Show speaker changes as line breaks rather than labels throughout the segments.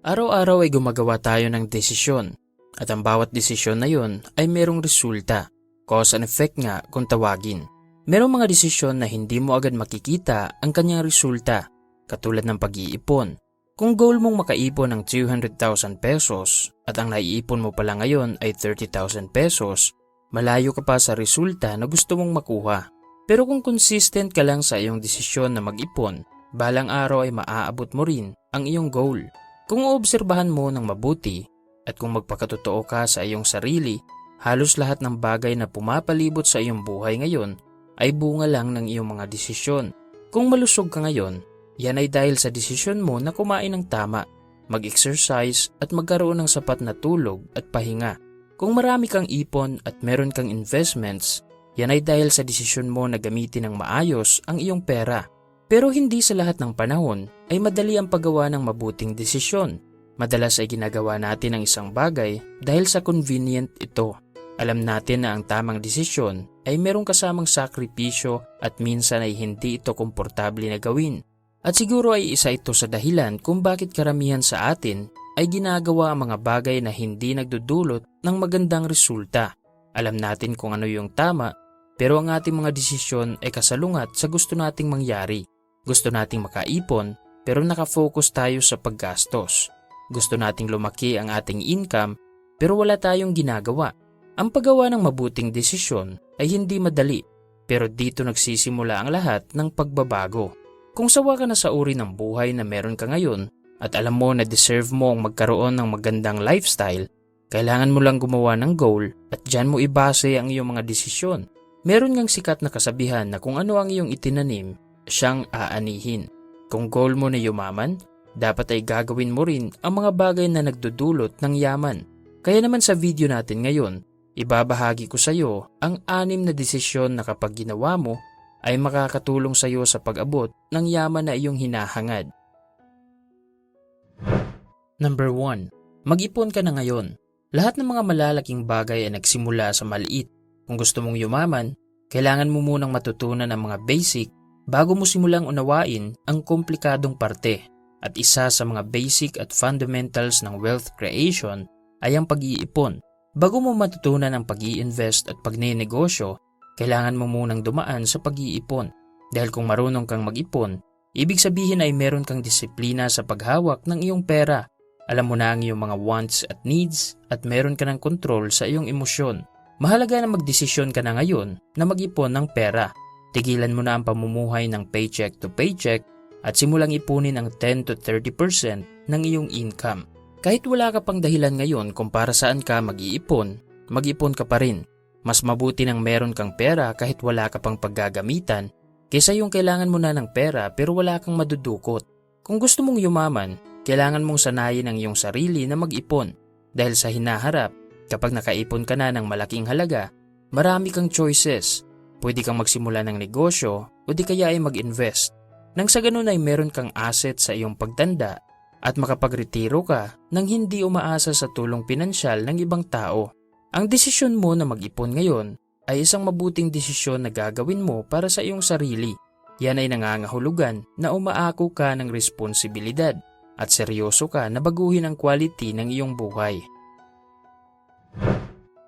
Araw-araw ay gumagawa tayo ng desisyon at ang bawat desisyon na yun ay merong resulta, cause and effect nga kung tawagin. Merong mga desisyon na hindi mo agad makikita ang kanyang resulta, katulad ng pag-iipon. Kung goal mong makaipon ng 200,000 pesos at ang naiipon mo pala ngayon ay 30,000 pesos, malayo ka pa sa resulta na gusto mong makuha. Pero kung consistent ka lang sa iyong desisyon na mag-ipon, balang araw ay maaabot mo rin ang iyong goal. Kung oobserbahan mo ng mabuti at kung magpakatotoo ka sa iyong sarili, halos lahat ng bagay na pumapalibot sa iyong buhay ngayon ay bunga lang ng iyong mga desisyon. Kung malusog ka ngayon, yan ay dahil sa desisyon mo na kumain ng tama, mag-exercise at magkaroon ng sapat na tulog at pahinga. Kung marami kang ipon at meron kang investments, yan ay dahil sa desisyon mo na gamitin ng maayos ang iyong pera. Pero hindi sa lahat ng panahon ay madali ang paggawa ng mabuting desisyon. Madalas ay ginagawa natin ang isang bagay dahil sa convenient ito. Alam natin na ang tamang desisyon ay merong kasamang sakripisyo at minsan ay hindi ito komportable na gawin. At siguro ay isa ito sa dahilan kung bakit karamihan sa atin ay ginagawa ang mga bagay na hindi nagdudulot ng magandang resulta. Alam natin kung ano yung tama, pero ang ating mga desisyon ay kasalungat sa gusto nating mangyari. Gusto nating makaipon, pero nakafocus tayo sa paggastos. Gusto nating lumaki ang ating income, pero wala tayong ginagawa. Ang paggawa ng mabuting desisyon ay hindi madali, pero dito nagsisimula ang lahat ng pagbabago. Kung sawa ka na sa uri ng buhay na meron ka ngayon, at alam mo na deserve mo ang magkaroon ng magandang lifestyle, kailangan mo lang gumawa ng goal at dyan mo ibase ang iyong mga desisyon. Meron ngang sikat na kasabihan na kung ano ang iyong itinanim, siyang aanihin. Kung goal mo na yumaman, dapat ay gagawin mo rin ang mga bagay na nagdudulot ng yaman. Kaya naman sa video natin ngayon, ibabahagi ko sa iyo ang anim na desisyon na kapag ginawa mo ay makakatulong sa iyo sa pag-abot ng yaman na iyong hinahangad. Number 1. Mag-ipon ka na ngayon. Lahat ng mga malalaking bagay ay nagsimula sa maliit. Kung gusto mong yumaman, kailangan mo munang matutunan ang mga basic bago mo simulang unawain ang komplikadong parte. At isa sa mga basic at fundamentals ng wealth creation ay ang pag-iipon. Bago mo matutunan ang pag invest at pagnenegosyo, kailangan mo munang dumaan sa pag-iipon. Dahil kung marunong kang mag-ipon, ibig sabihin ay meron kang disiplina sa paghawak ng iyong pera. Alam mo na ang iyong mga wants at needs at meron ka ng control sa iyong emosyon. Mahalaga na magdesisyon ka na ngayon na mag-ipon ng pera. Tigilan mo na ang pamumuhay ng paycheck to paycheck at simulang ipunin ang 10 to 30% ng iyong income. Kahit wala ka pang dahilan ngayon kung para saan ka mag-iipon, mag-ipon ka pa rin. Mas mabuti nang meron kang pera kahit wala ka pang paggagamitan kaysa yung kailangan mo na ng pera pero wala kang madudukot. Kung gusto mong yumaman, kailangan mong sanayin ang iyong sarili na mag-ipon dahil sa hinaharap, kapag nakaipon ka na ng malaking halaga, marami kang choices. Pwede kang magsimula ng negosyo o di kaya ay mag-invest. Nang sa ganun ay meron kang asset sa iyong pagtanda at makapagretiro ka nang hindi umaasa sa tulong pinansyal ng ibang tao. Ang desisyon mo na mag-ipon ngayon ay isang mabuting desisyon na gagawin mo para sa iyong sarili. Yan ay nangangahulugan na umaako ka ng responsibilidad at seryoso ka na baguhin ang quality ng iyong buhay.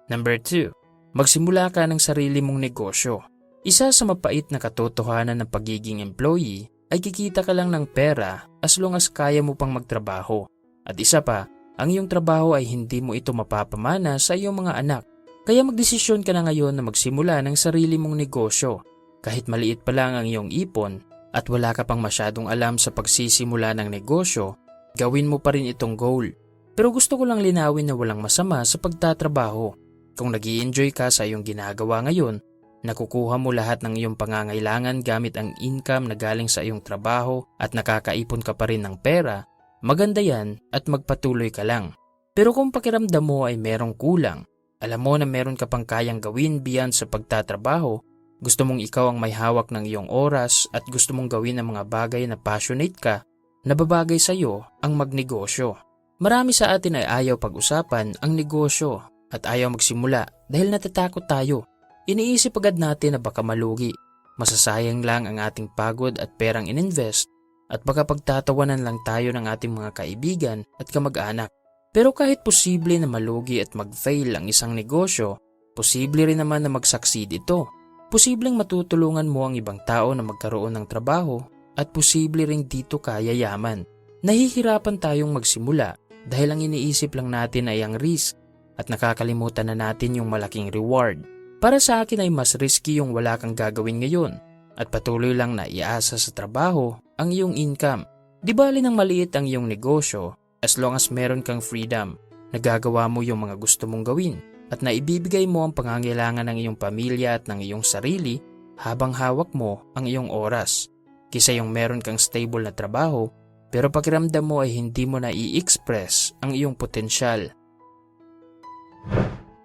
Number 2. Magsimula ka ng sarili mong negosyo. Isa sa mapait na katotohanan ng pagiging employee ay kikita ka lang ng pera as long as kaya mo pang magtrabaho. At isa pa, ang iyong trabaho ay hindi mo ito mapapamana sa iyong mga anak. Kaya magdesisyon ka na ngayon na magsimula ng sarili mong negosyo. Kahit maliit pa lang ang iyong ipon at wala ka pang masyadong alam sa pagsisimula ng negosyo, gawin mo pa rin itong goal. Pero gusto ko lang linawin na walang masama sa pagtatrabaho. Kung nag enjoy ka sa iyong ginagawa ngayon, nakukuha mo lahat ng iyong pangangailangan gamit ang income na galing sa iyong trabaho at nakakaipon ka pa rin ng pera, maganda yan at magpatuloy ka lang. Pero kung pakiramdam mo ay merong kulang, alam mo na meron ka pang kayang gawin beyond sa pagtatrabaho, gusto mong ikaw ang may hawak ng iyong oras at gusto mong gawin ang mga bagay na passionate ka, nababagay sa iyo ang magnegosyo. Marami sa atin ay ayaw pag-usapan ang negosyo at ayaw magsimula dahil natatakot tayo. Iniisip agad natin na baka malugi. Masasayang lang ang ating pagod at perang ininvest at baka pagtatawanan lang tayo ng ating mga kaibigan at kamag-anak. Pero kahit posible na malugi at mag-fail ang isang negosyo, posible rin naman na mag-succeed ito. Posibleng matutulungan mo ang ibang tao na magkaroon ng trabaho at posible ring dito ka yayaman. Nahihirapan tayong magsimula dahil ang iniisip lang natin ay ang risk at nakakalimutan na natin yung malaking reward. Para sa akin ay mas risky yung wala kang gagawin ngayon at patuloy lang na iasa sa trabaho ang iyong income. Di bali ng maliit ang iyong negosyo as long as meron kang freedom, nagagawa mo yung mga gusto mong gawin at naibibigay mo ang pangangailangan ng iyong pamilya at ng iyong sarili habang hawak mo ang iyong oras. Kisa yung meron kang stable na trabaho pero pakiramdam mo ay hindi mo na i-express ang iyong potensyal.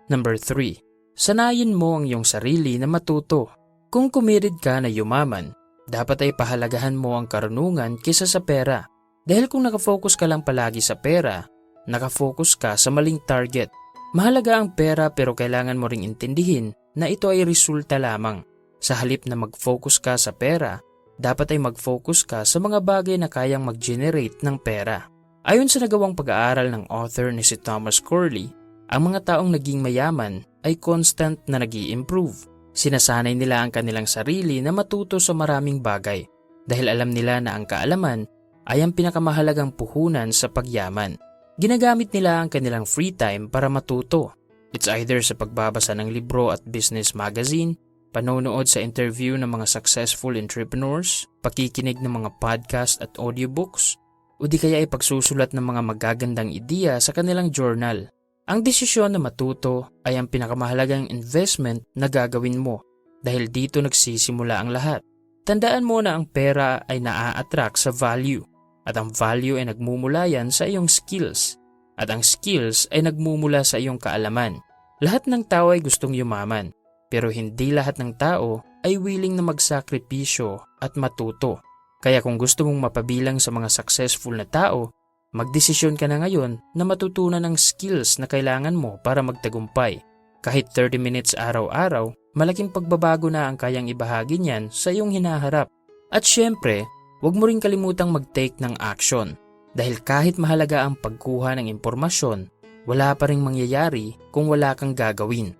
Number 3. Sanayin mo ang iyong sarili na matuto kung kumirid ka na yumaman, dapat ay pahalagahan mo ang karunungan kaysa sa pera. Dahil kung nakafocus ka lang palagi sa pera, nakafocus ka sa maling target. Mahalaga ang pera pero kailangan mo ring intindihin na ito ay resulta lamang. Sa halip na mag-focus ka sa pera, dapat ay mag-focus ka sa mga bagay na kayang mag-generate ng pera. Ayon sa nagawang pag-aaral ng author ni si Thomas Corley, ang mga taong naging mayaman ay constant na nag improve Sinasanay nila ang kanilang sarili na matuto sa maraming bagay dahil alam nila na ang kaalaman ay ang pinakamahalagang puhunan sa pagyaman. Ginagamit nila ang kanilang free time para matuto. It's either sa pagbabasa ng libro at business magazine, panonood sa interview ng mga successful entrepreneurs, pakikinig ng mga podcast at audiobooks, o di kaya ay pagsusulat ng mga magagandang ideya sa kanilang journal. Ang desisyon na matuto ay ang pinakamahalagang investment na gagawin mo dahil dito nagsisimula ang lahat. Tandaan mo na ang pera ay naa-attract sa value at ang value ay nagmumula yan sa iyong skills at ang skills ay nagmumula sa iyong kaalaman. Lahat ng tao ay gustong yumaman pero hindi lahat ng tao ay willing na magsakripisyo at matuto. Kaya kung gusto mong mapabilang sa mga successful na tao, Magdesisyon ka na ngayon na matutunan ang skills na kailangan mo para magtagumpay. Kahit 30 minutes araw-araw, malaking pagbabago na ang kayang ibahagi niyan sa iyong hinaharap. At syempre, huwag mo rin kalimutang mag-take ng action. Dahil kahit mahalaga ang pagkuha ng impormasyon, wala pa rin mangyayari kung wala kang gagawin.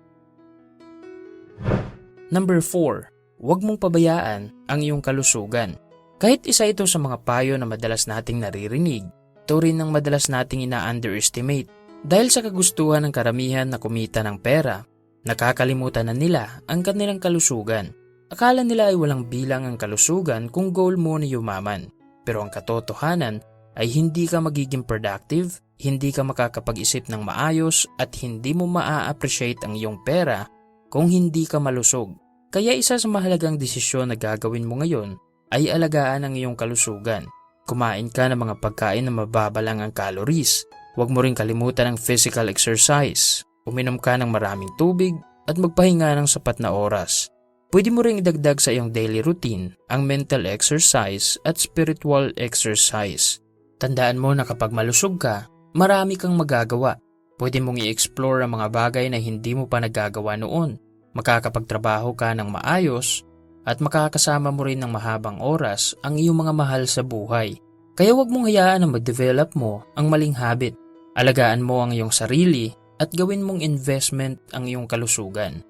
Number 4. Huwag mong pabayaan ang iyong kalusugan. Kahit isa ito sa mga payo na madalas nating naririnig, ito rin ang madalas nating ina-underestimate. Dahil sa kagustuhan ng karamihan na kumita ng pera, nakakalimutan na nila ang kanilang kalusugan. Akala nila ay walang bilang ang kalusugan kung goal mo na yumaman. Pero ang katotohanan ay hindi ka magiging productive, hindi ka makakapag-isip ng maayos at hindi mo maa-appreciate ang iyong pera kung hindi ka malusog. Kaya isa sa mahalagang desisyon na gagawin mo ngayon ay alagaan ang iyong kalusugan. Kumain ka ng mga pagkain na mababa lang ang calories. Huwag mo rin kalimutan ang physical exercise. Uminom ka ng maraming tubig at magpahinga ng sapat na oras. Pwede mo ring idagdag sa iyong daily routine ang mental exercise at spiritual exercise. Tandaan mo na kapag malusog ka, marami kang magagawa. Pwede mong i-explore ang mga bagay na hindi mo pa nagagawa noon. Makakapagtrabaho ka ng maayos at makakasama mo rin ng mahabang oras ang iyong mga mahal sa buhay. Kaya huwag mong hayaan na mag-develop mo ang maling habit. Alagaan mo ang iyong sarili at gawin mong investment ang iyong kalusugan.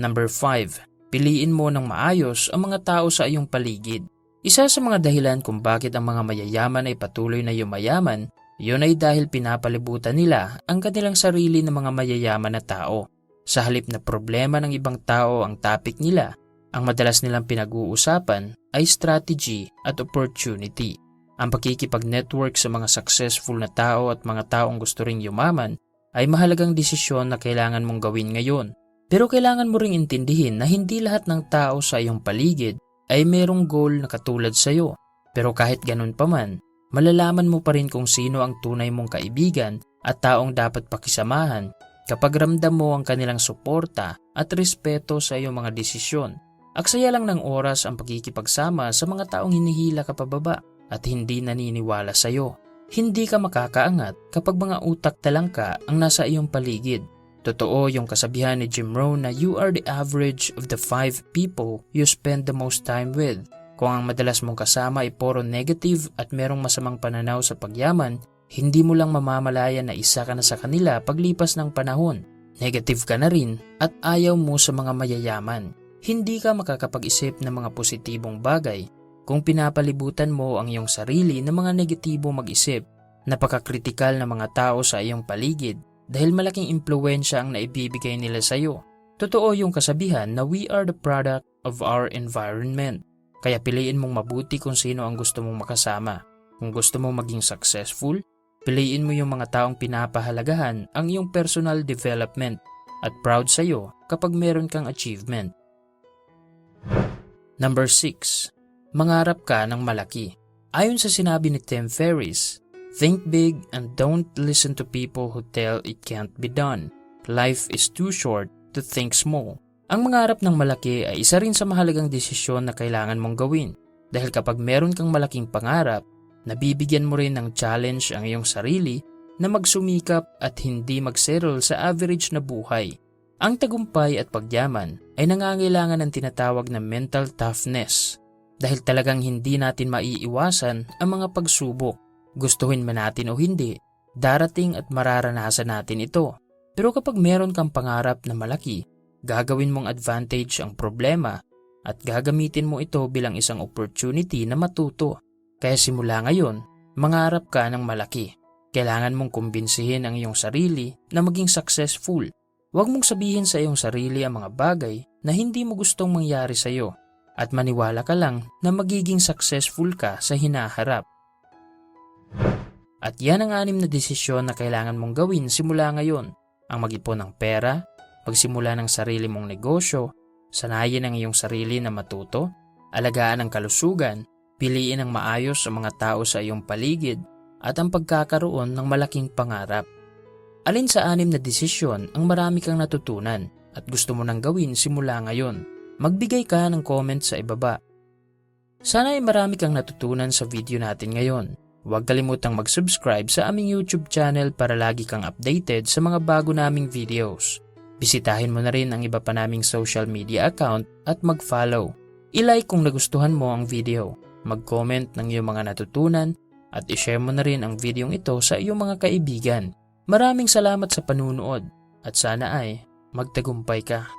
Number 5. Piliin mo ng maayos ang mga tao sa iyong paligid. Isa sa mga dahilan kung bakit ang mga mayayaman ay patuloy na yumayaman, yun ay dahil pinapalibutan nila ang kanilang sarili ng mga mayayaman na tao. Sa halip na problema ng ibang tao ang topic nila, ang madalas nilang pinag-uusapan ay strategy at opportunity. Ang pakikipag-network sa mga successful na tao at mga taong gusto ring yumaman ay mahalagang desisyon na kailangan mong gawin ngayon. Pero kailangan mo ring intindihin na hindi lahat ng tao sa iyong paligid ay merong goal na katulad sa iyo. Pero kahit ganun pa man, malalaman mo pa rin kung sino ang tunay mong kaibigan at taong dapat pakisamahan Kapag ramdam mo ang kanilang suporta at respeto sa iyong mga desisyon, aksaya lang ng oras ang pagkikipagsama sa mga taong hinihila ka pababa at hindi naniniwala sa iyo. Hindi ka makakaangat kapag mga utak talangka ang nasa iyong paligid. Totoo yung kasabihan ni Jim Rohn na you are the average of the five people you spend the most time with. Kung ang madalas mong kasama ay puro negative at merong masamang pananaw sa pagyaman, hindi mo lang mamamalayan na isa ka na sa kanila paglipas ng panahon. Negative ka na rin at ayaw mo sa mga mayayaman. Hindi ka makakapag-isip ng mga positibong bagay kung pinapalibutan mo ang iyong sarili ng mga negatibo mag-isip. Napakakritikal na mga tao sa iyong paligid dahil malaking impluensya ang naibibigay nila sa iyo. Totoo yung kasabihan na we are the product of our environment. Kaya piliin mong mabuti kung sino ang gusto mong makasama. Kung gusto mong maging successful, piliin mo yung mga taong pinapahalagahan ang iyong personal development at proud sa iyo kapag meron kang achievement. Number 6. Mangarap ka ng malaki. Ayon sa sinabi ni Tim Ferriss, Think big and don't listen to people who tell it can't be done. Life is too short to think small. Ang mangarap ng malaki ay isa rin sa mahalagang desisyon na kailangan mong gawin dahil kapag meron kang malaking pangarap, nabibigyan mo rin ng challenge ang iyong sarili na magsumikap at hindi magsettle sa average na buhay. Ang tagumpay at pagyaman ay nangangailangan ng tinatawag na mental toughness dahil talagang hindi natin maiiwasan ang mga pagsubok. Gustuhin man natin o hindi, darating at mararanasan natin ito. Pero kapag meron kang pangarap na malaki, gagawin mong advantage ang problema at gagamitin mo ito bilang isang opportunity na matuto. Kaya simula ngayon, mangarap ka ng malaki. Kailangan mong kumbinsihin ang iyong sarili na maging successful. Huwag mong sabihin sa iyong sarili ang mga bagay na hindi mo gustong mangyari sa iyo at maniwala ka lang na magiging successful ka sa hinaharap. At yan ang anim na desisyon na kailangan mong gawin simula ngayon. Ang mag-ipon ng pera, pagsimula ng sarili mong negosyo, sanayin ang iyong sarili na matuto, alagaan ang kalusugan, piliin ang maayos sa mga tao sa iyong paligid, at ang pagkakaroon ng malaking pangarap. Alin sa anim na desisyon ang marami kang natutunan at gusto mo nang gawin simula ngayon? Magbigay ka ng comment sa ibaba. Sana ay marami kang natutunan sa video natin ngayon. Huwag kalimutang mag-subscribe sa aming YouTube channel para lagi kang updated sa mga bago naming videos. Bisitahin mo na rin ang iba pa naming social media account at mag-follow. I-like kung nagustuhan mo ang video, mag-comment ng iyong mga natutunan, at i-share mo na rin ang videong ito sa iyong mga kaibigan. Maraming salamat sa panunood at sana ay magtagumpay ka.